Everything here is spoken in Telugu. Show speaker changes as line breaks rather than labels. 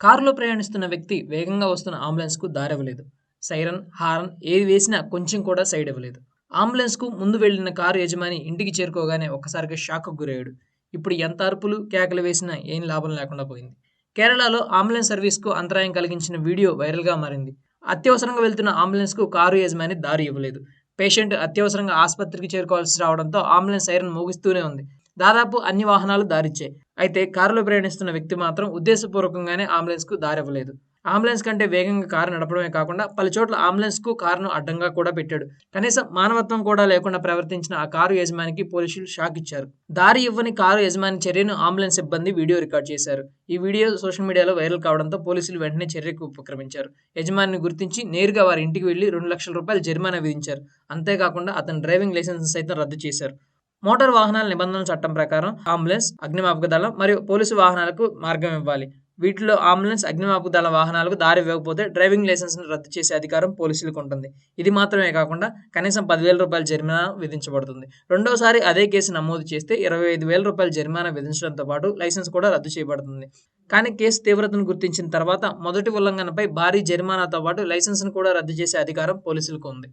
కారులో ప్రయాణిస్తున్న వ్యక్తి వేగంగా వస్తున్న అంబులెన్స్కు దారివ్వలేదు. సైరన్ హారన్ ఏది వేసినా కొంచెం కూడా సైడ్ ఇవ్వలేదు అంబులెన్స్కు ముందు వెళ్ళిన కారు యజమాని ఇంటికి చేరుకోగానే ఒక్కసారిగా షాక్కు గురయ్యాడు. ఇప్పుడు ఎంత అరుపులు కేకలు వేసినా ఏం లాభం లేకుండా పోయింది. కేరళలో అంబులెన్స్ సర్వీస్కు అంతరాయం కలిగించిన వీడియో వైరల్గా మారింది. అత్యవసరంగా వెళ్తున్న అంబులెన్స్కు కారు యజమాని దారి ఇవ్వలేదు. పేషెంట్ అత్యవసరంగా ఆసుపత్రికి చేరుకోవాల్సి రావడంతో అంబులెన్స్ సైరన్ మోగిస్తూనే ఉంది. దాదాపు అన్ని వాహనాలు దారిచ్చాయి. అయితే కారులో ప్రయాణిస్తున్న వ్యక్తి మాత్రం ఉద్దేశపూర్వకంగానే అంబులెన్స్కు దారివ్వలేదు. అంబులెన్స్ కంటే వేగంగా కారు నడపడమే కాకుండా పలు చోట్ల అంబులెన్స్కు కారును అడ్డంగా కూడా పెట్టాడు. కనీసం మానవత్వం కూడా లేకుండా ప్రవర్తించిన ఆ కారు యజమానికి పోలీసులు షాక్ ఇచ్చారు. దారి ఇవ్వని కారు యజమాని చర్యను అంబులెన్స్ సిబ్బంది వీడియో రికార్డ్ చేశారు. ఈ వీడియో సోషల్ మీడియాలో వైరల్ కావడంతో పోలీసులు వెంటనే చర్యకు ఉపక్రమించారు. యజమానిని గుర్తించి నేరుగా వారి ఇంటికి వెళ్ళి రెండు లక్షల రూపాయలు జరిమానా విధించారు. అంతేకాకుండా అతని డ్రైవింగ్ లైసెన్స్ సైతం రద్దు చేశారు. మోటార్ వాహనాల నిబంధనల చట్టం ప్రకారం అంబులెన్స్ అగ్నిమాపక దళం మరియు పోలీసు వాహనాలకు మార్గం ఇవ్వాలి. వీటిలో అంబులెన్స్ అగ్నిమాపక దళ వాహనాలకు దారి ఇవ్వకపోతే డ్రైవింగ్ లైసెన్స్ను రద్దు చేసే అధికారం పోలీసులకు ఉంటుంది. ఇది మాత్రమే కాకుండా కనీసం పదివేల రూపాయల జరిమానా విధించబడుతుంది. రెండోసారి అదే కేసు నమోదు చేస్తే ఇరవై ఐదు వేల రూపాయల జరిమానా విధించడంతో పాటు లైసెన్స్ కూడా రద్దు చేయబడుతుంది. కానీ కేసు తీవ్రతను గుర్తించిన తర్వాత మొదటి ఉల్లంఘనపై భారీ జరిమానాతో పాటు లైసెన్స్ను కూడా రద్దు చేసే అధికారం పోలీసులకు ఉంది.